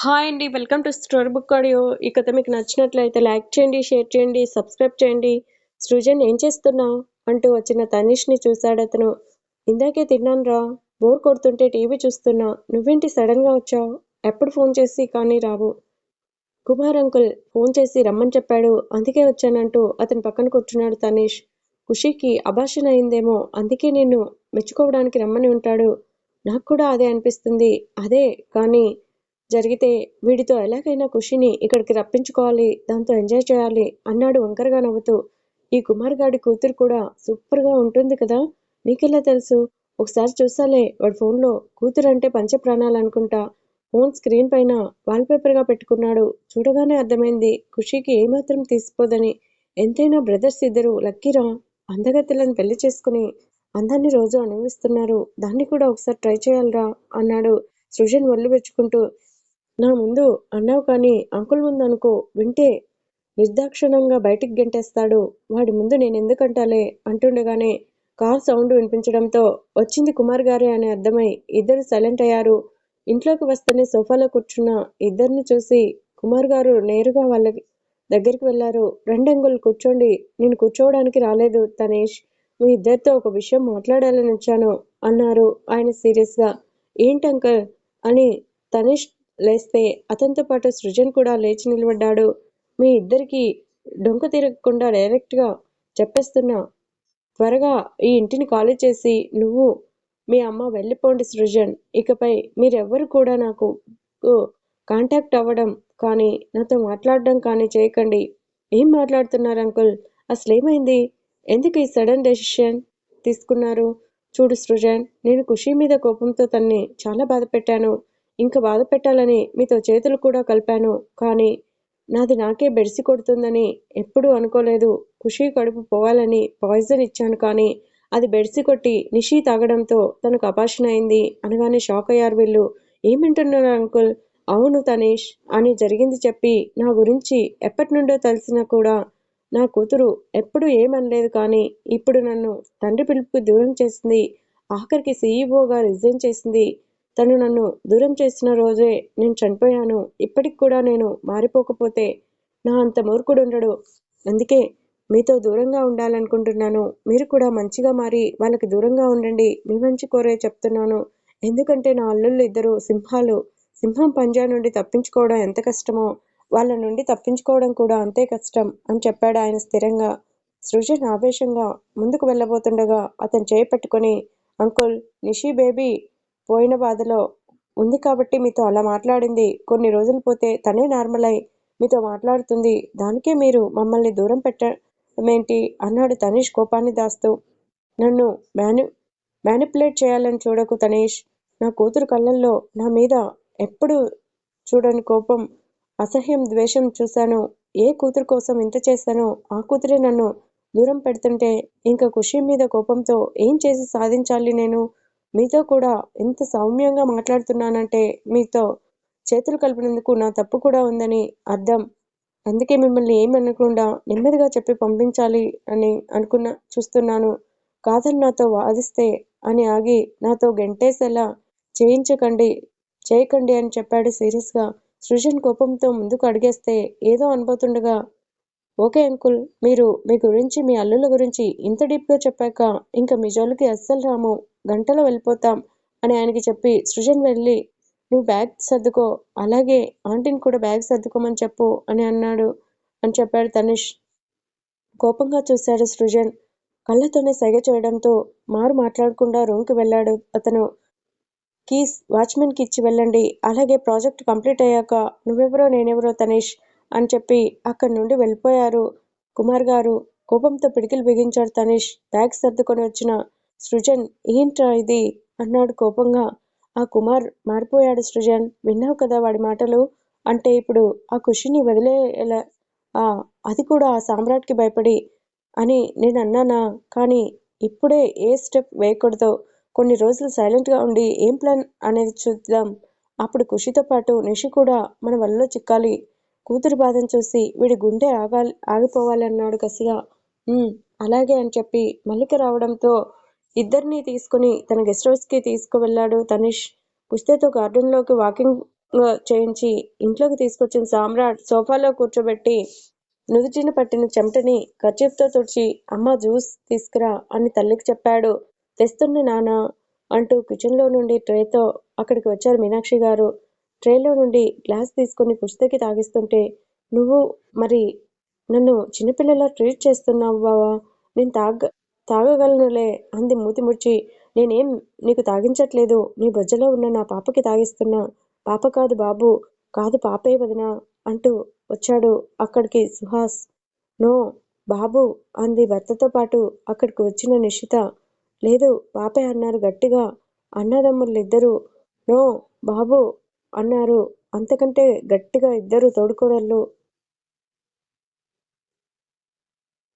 Hi అండి welcome to story book audio. ఈ కథ మీకు నచ్చినట్లయితే లైక్ చేయండి షేర్ చేయండి సబ్స్క్రైబ్ చేయండి. సృజన్ ఏం చేస్తున్నావు అంటూ వచ్చిన తనీష్ని చూశాడు అతను. ఇందాకే తిన్నాను రా బోర్ కొడుతుంటే టీవీ చూస్తున్నా. నువ్వేంటి సడన్గా వచ్చావు? ఎప్పుడు ఫోన్ చేసి కానీ రావు. కుమార్ అంకుల్ ఫోన్ చేసి రమ్మని చెప్పాడు. అందుకే వచ్చానంటూ అతని పక్కన కూర్చున్నాడు తనీష్. ఖుషీకి అభాషణ అయిందేమో అందుకే నిన్ను మెచ్చుకోవడానికి రమ్మని ఉంటాడు. నాకు కూడా అదే అనిపిస్తుంది. అదే కానీ జరిగితే వీడితో ఎలాగైనా ఖుషిని ఇక్కడికి రప్పించుకోవాలి దాంతో ఎంజాయ్ చేయాలి అన్నాడు వంకరగా నవ్వుతూ. ఈ కుమార్ గాడి కూతురు కూడా సూపర్గా ఉంటుంది కదా? నీకెలా తెలుసు? ఒకసారి చూసాలే వాడి ఫోన్లో కూతురు అంటే పంచ ప్రాణాలు అనుకుంటా. ఫోన్ స్క్రీన్ పైన వాల్పేపర్గా పెట్టుకున్నాడు. చూడగానే అర్థమైంది ఖుషికి ఏమాత్రం తీసిపోదని. ఎంతైనా బ్రదర్స్ ఇద్దరు లక్కీరా? అందగత్తెలను పెళ్ళి చేసుకుని అందాన్ని రోజు అనుభవిస్తున్నారు. దాన్ని కూడా ఒకసారి ట్రై చేయాలరా అన్నాడు సృజన్ ఒళ్ళు పెంచుకుంటూ నా ముందు అన్నావు కానీ అంకుల్ ముందు అనుకో వింటే నిర్దాక్షిణంగా బయటికి గెంటేస్తాడు. వాడి ముందు నేను ఎందుకంటాలే? అంటుండగానే కార్ సౌండ్ వినిపించడంతో వచ్చింది కుమార్ గారే అని అర్థమై ఇద్దరు సైలెంట్ అయ్యారు. ఇంట్లోకి వస్తేనే సోఫాలో కూర్చున్న ఇద్దరిని చూసి కుమార్ గారు నేరుగా వాళ్ళ దగ్గరికి వెళ్ళారు రెండంగులు కూర్చోండి నేను కూర్చోవడానికి రాలేదు తనేష్. మీ ఇద్దరితో ఒక విషయం మాట్లాడాలని వచ్చాను అన్నారు ఆయన సీరియస్గా. ఏంటంకల్ అని తనేష్ లేస్తే అతనితో పాటు సృజన్ కూడా లేచి నిలబడ్డాడు. మీ ఇద్దరికి డొంక తిరగకుండా డైరెక్ట్గా చెప్పేస్తున్నా. త్వరగా ఈ ఇంటిని ఖాళీ చేసి నువ్వు మీ అమ్మ వెళ్ళిపోండి సృజన్. ఇకపై మీరెవ్వరు కూడా నాకు కాంటాక్ట్ అవ్వడం కానీ నాతో మాట్లాడడం కానీ చేయకండి. ఏం మాట్లాడుతున్నారు అంకుల్? అసలు ఏమైంది ఎందుకు ఈ సడన్ డెసిషన్ తీసుకున్నారు? చూడు సృజన్ నేను ఖుషి మీద కోపంతో తన్ని చాలా బాధ పెట్టాను ఇంకా బాధ పెట్టాలని మీతో చేతులు కూడా కలిపాను. కానీ నాది నాకే బెడిసి కొడుతుందని ఎప్పుడూ అనుకోలేదు. ఖుషి కడుపు పోవాలని పాయిజన్ ఇచ్చాను కానీ అది బెడిసి కొట్టి నిషి తాగడంతో తనకు అపాషన్ అయింది. అనగానే షాక్ అయ్యారు వీళ్ళు. ఏమింటున్నారు అంకుల్? అవును తనీష్ అని జరిగింది చెప్పి నా గురించి ఎప్పటి నుండో తెలిసినా కూడా నా కూతురు ఎప్పుడు ఏమనలేదు కానీ ఇప్పుడు నన్ను తండ్రి పిలుపుకి దూరం చేసింది. ఆఖరికి సీఈఓగా రిజైన్ చేసింది. తను నన్ను దూరం చేసిన రోజే నేను చనిపోయాను. ఇప్పటికి కూడా నేను మారిపోకపోతే నా అంత మూర్ఖుడు ఉండడు అందుకే మీతో దూరంగా ఉండాలనుకుంటున్నాను. మీరు కూడా మంచిగా మారి వాళ్ళకి దూరంగా ఉండండి. మీ మంచి కోరే చెప్తున్నాను. ఎందుకంటే నా అల్లుళ్ళు ఇద్దరు సింహాలు. సింహం పంజా నుండి తప్పించుకోవడం ఎంత కష్టమో వాళ్ళ నుండి తప్పించుకోవడం కూడా అంతే కష్టం అని చెప్పాడు ఆయన స్థిరంగా. సృజన్ ఆవేశంగా ముందుకు వెళ్ళబోతుండగా అతను చేపట్టుకొని అంకుల్ నిషి బేబీ పోయిన బాధలో ఉంది కాబట్టి మీతో అలా మాట్లాడింది. కొన్ని రోజులు పోతే తనే నార్మల్ అయి మీతో మాట్లాడుతుంది. దానికే మీరు మమ్మల్ని దూరం పెట్టమేంటి అన్నాడు తనీష్ కోపాన్ని దాస్తూ. నన్ను మ్యాని మ్యానిపులేట్ చేయాలని చూడకు తనీష్. నా కూతురు కళ్ళల్లో నా మీద ఎప్పుడు చూడని కోపం అసహ్యం ద్వేషం చూశాను. ఏ కూతురు కోసం ఇంత చేశానో ఆ కూతురే నన్ను దూరం పెడుతుంటే ఇంకా ఖుషి మీద కోపంతో ఏం చేసి సాధించాలి నేను? మీతో కూడా ఎంత సౌమ్యంగా మాట్లాడుతున్నానంటే మీతో చేతులు కలిపినందుకు నా తప్పు కూడా ఉందని అర్థం. అందుకే మిమ్మల్ని ఏమనకుండా నెమ్మదిగా చెప్పి పంపించాలి అని అనుకున్న చూస్తున్నాను. కాదని నాతో వాదిస్తే అని ఆగి నాతో గెంటేసేలా చేయించకండి చేయకండి అని చెప్పాడు సీరియస్గా. సృజన్ కోపంతో ముందుకు అడిగేస్తే ఏదో అనుపోతుండగా ఓకే అంకుల్ మీరు మీ గురించి మీ అల్లుల గురించి ఇంత డీప్గా చెప్పాక ఇంకా మీ జోలికి అస్సలు రాము. గంటలో వెళ్ళిపోతాం అని ఆయనకి చెప్పి సృజన్ వెళ్ళి నువ్వు బ్యాగ్ సర్దుకో అలాగే ఆంటీని కూడా బ్యాగ్ సర్దుకోమని చెప్పు అని అన్నాడు అని చెప్పాడు తనిష్. కోపంగా చూశాడు సృజన్. కళ్ళతోనే సైగ చేయడంతో మారు మాట్లాడకుండా రూమ్కి వెళ్ళాడు అతను. కీస్ వాచ్మెన్కి ఇచ్చి వెళ్ళండి అలాగే ప్రాజెక్ట్ కంప్లీట్ అయ్యాక నువ్వెవరో నేనెవరో తనీష్ అని చెప్పి అక్కడి నుండి వెళ్ళిపోయారు. కుమార్ గారు కోపంతో పిడికిలు బిగించాడు తనీష్. బ్యాగ్ సర్దుకొని వచ్చిన సృజన్ ఏంట్రా ఇది? అన్నాడు కోపంగా. ఆ కుమార్ మారిపోయాడు సృజన్. విన్నావు కదా వాడి మాటలు? అంటే ఇప్పుడు ఆ ఖుషిని వదిలేలా? అది కూడా ఆ సామ్రాట్కి భయపడి అని నేను అన్నానా? కానీ ఇప్పుడే ఏ స్టెప్ వేయకూడదో? కొన్ని రోజులు సైలెంట్గా ఉండి ఏం ప్లాన్ అనేది చూద్దాం. అప్పుడు ఖుషితో పాటు నిషి కూడా మన వల్ల చిక్కాలి. కూతురు బాధను చూసి వీడి గుండె ఆగాలి ఆగిపోవాలన్నాడు కసిగా. అలాగే అని చెప్పి మల్లిక రావడంతో ఇద్దరిని తీసుకుని తన గెస్ట్ హౌస్కి తీసుకువెళ్ళాడు తనిష్. పుష్తతో గార్డెన్లోకి వాకింగ్ చేయించి ఇంట్లోకి తీసుకొచ్చిన సామ్రాట్ సోఫాలో కూర్చోబెట్టి నుదుటిని పట్టిన చెమటని కర్చీఫ్తో తుడిచి అమ్మ జ్యూస్ తీసుకురా అని తల్లికి చెప్పాడు. తెస్తున్న నాన్న అంటూ కిచెన్లో నుండి ట్రేతో అక్కడికి వచ్చారు మీనాక్షి గారు. ట్రేలో నుండి గ్లాస్ తీసుకుని పుస్తకి తాగిస్తుంటే నువ్వు మరి నన్ను చిన్నపిల్లలా ట్రీట్ చేస్తున్నావు బావా? నేను తాగ తాగగలనులే అంది మూతి ముడిచి నేనేం నీకు తాగించట్లేదు? నీ బొజ్జలో ఉన్న నా పాపకి తాగిస్తున్నా. పాప కాదు బాబు కాదు పాపే వదినా అంటూ వచ్చాడు అక్కడికి సుహాస్. నో బాబు అంది భర్తతో పాటు అక్కడికి వచ్చిన నిషిత. లేదు పాపే అన్నారు గట్టిగా. అన్నదమ్ములిద్దరూ నో బాబు అన్నారు. అంతకంటే గట్టిగా ఇద్దరు తోడుకోడళ్ళు